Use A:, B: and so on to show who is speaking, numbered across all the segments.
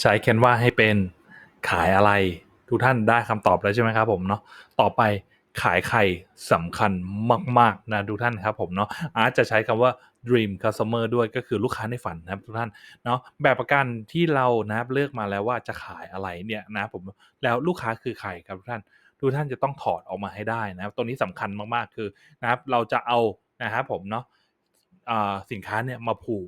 A: ใช้ Canva ให้เป็นขายอะไร ทุกท่านได้คำตอบแล้วใช่ไหมครับผมเนาะต่อไปขายใครสำคัญมากๆนะทุกท่านครับผมเนาะอาร์ตจะใช้คำว่า dream customer ด้วยก็คือลูกค้าในฝันนะครับทุกท่านเนาะแบบประกันที่เรานับเลือกมาแล้วว่าจะขายอะไรเนี่ยนะผมแล้วลูกค้าคือใครครับทุกท่านทุกท่านจะต้องถอดออกมาให้ได้นะครับตัวนี้สำคัญมากๆคือนะครับเราจะเอานะครับผมเนาะสินค้าเนี่ยมาผูก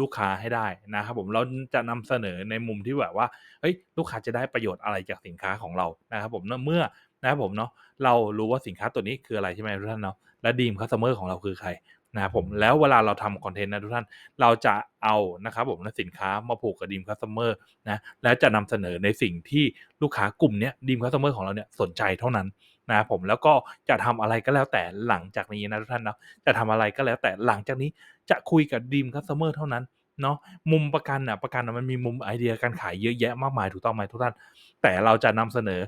A: ลูกค้าให้ได้นะครับผมเราจะนำเสนอในมุมที่แบบว่าเฮ้ยลูกค้าจะได้ประโยชน์อะไรจากสินค้าของเรานะครับผมเมื่อนะครับผมเนาะเรารู้ว่าสินค้าตัวนี้คืออะไรใช่ไหมทุกท่านเนาะและดีมคัสเตอร์ของเราคือใคร นะครับผมแล้วเวลาเราทำคอนเทนต์นะทุกท่านเราจะเอานะครับผมสินค้ามาผูกกับดีมคัสเตอร์นะแล้วจะนำเสนอในสิ่งที่ลูกค้ากลุ่มเนี้ยดีมคัสเตอร์ของเราเนี่ยสนใจเท่านั้นนะครับผมแล้วก็จะทำอะไรก็แล้วแต่หลังจากนี้นะทุกท่านเนาะจะทำอะไรก็แล้วแต่หลังจากนี้จะคุยกับดีมคัสเตอร์เท่านั้นเนาะมุมประกันอะประกันมันมีมุมไอเดียการขายเยอะแยะมากมายถูกต้องไหมทุกท่าน แต่เราจะนำเสนอ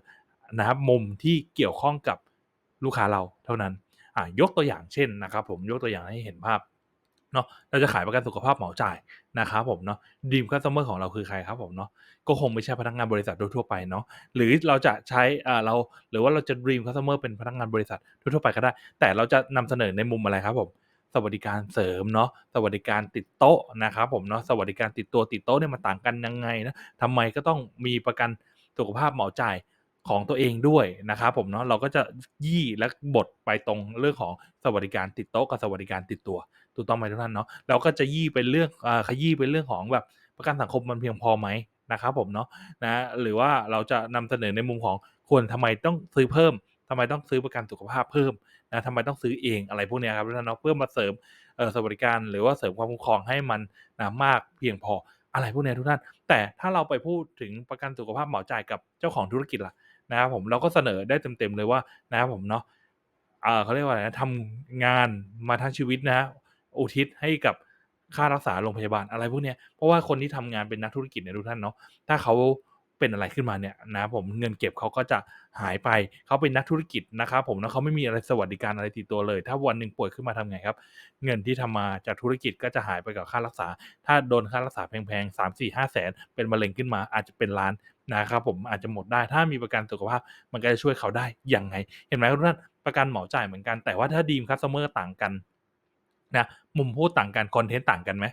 A: นะครับมุมที่เกี่ยวข้องกับลูกค้าเราเท่านั้น อ่ายกตัวอย่างเช่นนะครับผมยกตัวอย่างให้เห็นภาพเนาะเราจะขายประกันสุขภาพเหมาจ่ายนะครับผมเนาะดีมคัสเตอร์ของเราคือใครครับผมเนาะก็คงไม่ใช่พนักงานบริษัทโดยทั่วไปเนาะหรือเราจะใช้อ่าเราหรือว่าเราจะดีมคัสเตอร์เป็นพนักงานบริษัททั่วไปก็ได้ แต่เราจะนำเสนอในมุมอะไรครับผมสวัสดิการเสริมเนาะสวัสดิการติดโต๊ะนะครับผมเนาะสวัสดิการติดตัวติดโต๊ะเนี่ยมันต่างกันยังไงนะทำไมก็ต้องมีประกันสุขภาพเหมาจ่าย ของตัวเองด้วยนะครับผมเนาะเราก็จะยี่และบทไปตรงเรื่องของสวัสดิการติดโต๊ะกับสวัสดิการติดตัวถูกต้องไหมทุกท่านเนาะเราก็จะยี่เป็นเรื่องอขยี้เป็นเรื่องของแบบประกันสังคมมันเพียงพอไหมนะครับผมเนาะนะหรือว่าเราจะนำเสนอในมุมของควรทำไมต้องซื้อเพิ่มทำไมต้องซื้อประกันสุขภาพเพิ่มนะทำไมต้องซื้อเองอะไรพวกเนี้ยครับทุกท่านเนาะเพื่อมาเสริมเอ่อสวัสดิการหรือว่าเสริมความคุ้มครองให้มันนะมากเพียงพออะไรพวกเนี้ยทุกท่าน แต่ถ้าเราไปพูดถึงประกันสุขภาพเหมาจ่ายกับเจ้าของธุรกิจล่ะ นะครับผมเราก็เสนอได้เต็มๆเลยว่านะครับผมเนาะเขาเรียกว่าอะไรนะทำงานมาทั้งชีวิตนะฮะอุทิศให้กับค่ารักษาโรงพยาบาลอะไรพวกเนี้ยเพราะว่าคนที่ทำงานเป็นนักธุรกิจเนี่ยทุกท่านเนาะถ้าเขา เป็นอะไรขึ้นมาเนี่ยนะผมเงินเก็บเขาก็จะหายไปเขาเป็นนักธุรกิจนะครับผมแล้วเขาไม่มีอะไรสวัสดิการอะไรติดตัวเลย ถ้าวันหนึ่งป่วยขึ้นมาทำไงครับ เงินที่ทำมาจากธุรกิจก็จะหายไปกับค่ารักษา ถ้าโดนค่ารักษาแพงๆสามสี่ห้าแสนเป็นมะเร็งขึ้นมาอาจจะเป็นล้านนะครับผมอาจจะหมดได้ถ้ามีประกันสุขภาพมันก็จะช่วยเขาได้ยังไง เห็นไหมทุกท่านประกันหมาจ่ายเหมือนกันแต่ว่าถ้าดีมคัสเตอร์ต่างกันนะมุมพูดต่างกันคอนเทนต์ต่างกันไหม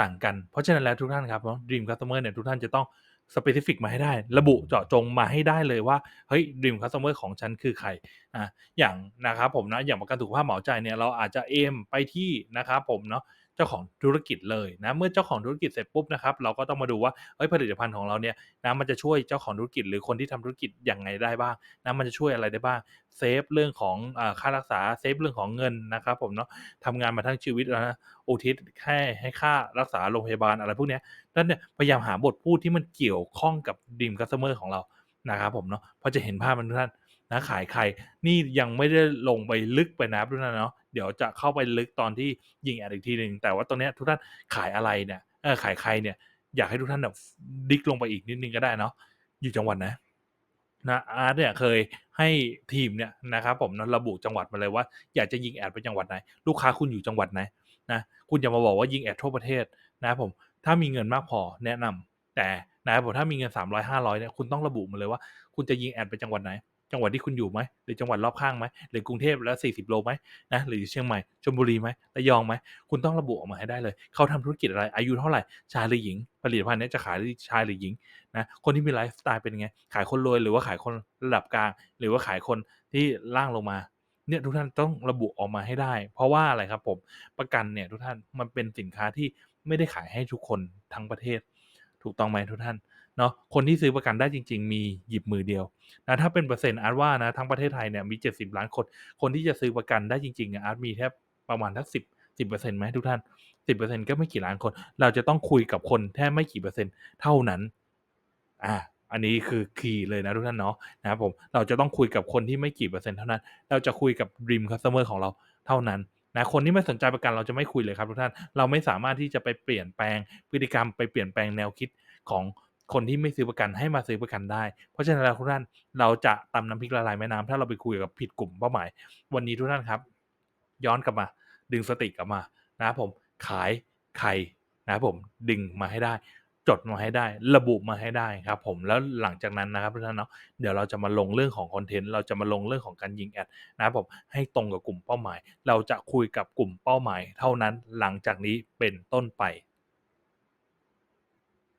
A: ต่างกันเพราะฉะนั้นแล้วทุกท่านครับดีมคัสเตอร์เนี่ยทุกท่านจะต้อง สเปซิฟิกมาให้ได้ ระบุเจาะจงมาให้ได้เลยว่าเฮ้ยดีมคัสเตอร์ของฉันคือใครอะอย่างนะครับผมนะอย่างประกันสุขภาพเหมาจ่ายเนี่ยเราอาจจะเอมไปที่นะครับผมเนาะ เจ้าของธุรกิจเลยนะเมื่อเจ้าของธุรกิจเสร็จปุ๊บนะครับเราก็ต้องมาดูว่าเฮ้ยผลิตภัณฑ์ของเราเนี่ยนะมันจะช่วยเจ้าของธุรกิจหรือคนที่ทำธุรกิจอย่างไงได้บ้างนะมันจะช่วยอะไรได้บ้างเซฟเรื่องของค่ารักษาเซฟเรื่องของเงินนะครับผมเนาะทำงานมาทั้งชีวิตแล้วนะอุทิศแค่ให้ค่ารักษาโรงพยาบาลอะไรพวกเนี้ยนั่นเนี่ยพยายามหาบทพูดที่มันเกี่ยวข้องกับดีมคัสเตอร์ของเรานะครับผมเนาะพอจะเห็นภาพมันทุกท่าน นะขายใคร นี่ยังไม่ได้ลงไปลึกไปนับทุกท่านเนาะเดี๋ยวจะเข้าไปลึกตอนที่ยิงแอดอีกทีหนึ่งแต่ว่าตรงนี้ทุกท่านขายอะไรเนี่ยเออขายใครเนี่ย อยากให้ทุกท่านแบบดิกลงไปอีกนิดนึงก็ได้เนาะอยู่จังหวัดนะนะอาร์ตเนี่ยเคยให้ทีมเนี่ยนะครับผมนะระบุจังหวัดมาเลยว่าอยากจะยิงแอดไปจังหวัดไหน ลูกค้าคุณอยู่จังหวัดไหนนะคุณอย่ามาบอกว่ายิงแอดทั่วประเทศนะผมถ้ามีเงินมากพอแนะนำแต่นะครับผมถ้ามีเงิน 300 500เนี่ยคุณต้องระบุมาเลยว่า คุณจะยิงแอดไปจังหวัดไหน จังหวัดที่คุณอยู่ไหมหรือจังหวัดรอบข้างไหมหรือกรุงเทพแล้ว40 โลไหมนะหรือเชียงใหม่ชลบุรีไหมระยองไหมคุณต้องระบุออกมาให้ได้เลย เขาทำธุรกิจอะไร อายุเท่าไหร่ชายหรือหญิง ผลิตภัณฑ์นี้จะขายชายหรือหญิงนะคนที่มีไลฟ์สไตล์เป็นไง ขายคนรวยหรือว่าขายคนระดับกลาง หรือว่าขายคนที่ล่างลงมาเนี่ยทุกท่านต้องระบุออกมาให้ได้ เพราะว่าอะไรครับผมประกันเนี่ยทุกท่านมันเป็นสินค้าที่ไม่ได้ขายให้ทุกคนทั้งประเทศ ถูกต้องไหมทุกท่านเนาะคนที่ซื้อประกันได้จริง ๆ มีหยิบมือเดียวนะถ้าเป็นเปอร์เซ็นต์อาร์ตว่านะทั้งประเทศไทยเนี่ยมี 70 ล้านคน คนที่จะซื้อประกันได้จริงๆอาร์ตมีแค่ประมาณทักสิบสิบเปอร์เซ็นต์ไหมทุกท่านสิบเปอร์เซ็นต์ก็ไม่กี่ล้านคน เราจะต้องคุยกับคนแค่ไม่กี่เปอร์เซ็นต์เท่านั้นอ่าอันนี้คือคีย์เลยนะทุกท่านเนาะนะครับผมเราจะต้องคุยกับคนที่ไม่กี่เปอร์เซ็นต์เท่านั้น เราจะคุยกับ dream customer ของเราเท่านั้น นะคนที่ไม่สนใจประกันเราจะไม่คุยเลยครับทุกท่านเราไม่สามารถที่จะไปเปลี่ยนแปลงพฤติกรรมไปเปลี่ยนแปลงแนวคิดของคนที่ไม่ซื้อประกันให้มาซื้อประกันได้ เพราะฉะนั้นแล้วทุกท่านเราจะตำน้ำพริกละลายแม่น้ำถ้าเราไปคุยกับผิดกลุ่มเป้าหมาย วันนี้ทุกท่านครับ ย้อนกลับมา ดึงสติกลับมา นะผมขายใครนะผมดึงมาให้ได้ จดมาให้ได้ ระบุมาให้ได้ครับผมแล้วหลังจากนั้นนะครับท่านเนาะเดี๋ยวเราจะมาลงเรื่องของคอนเทนต์เราจะมาลงเรื่องของการยิงแอดนะครับผมให้ตรงกับกลุ่มเป้าหมาย เราจะคุยกับกลุ่มเป้าหมาย เท่านั้นหลังจากนี้เป็นต้นไป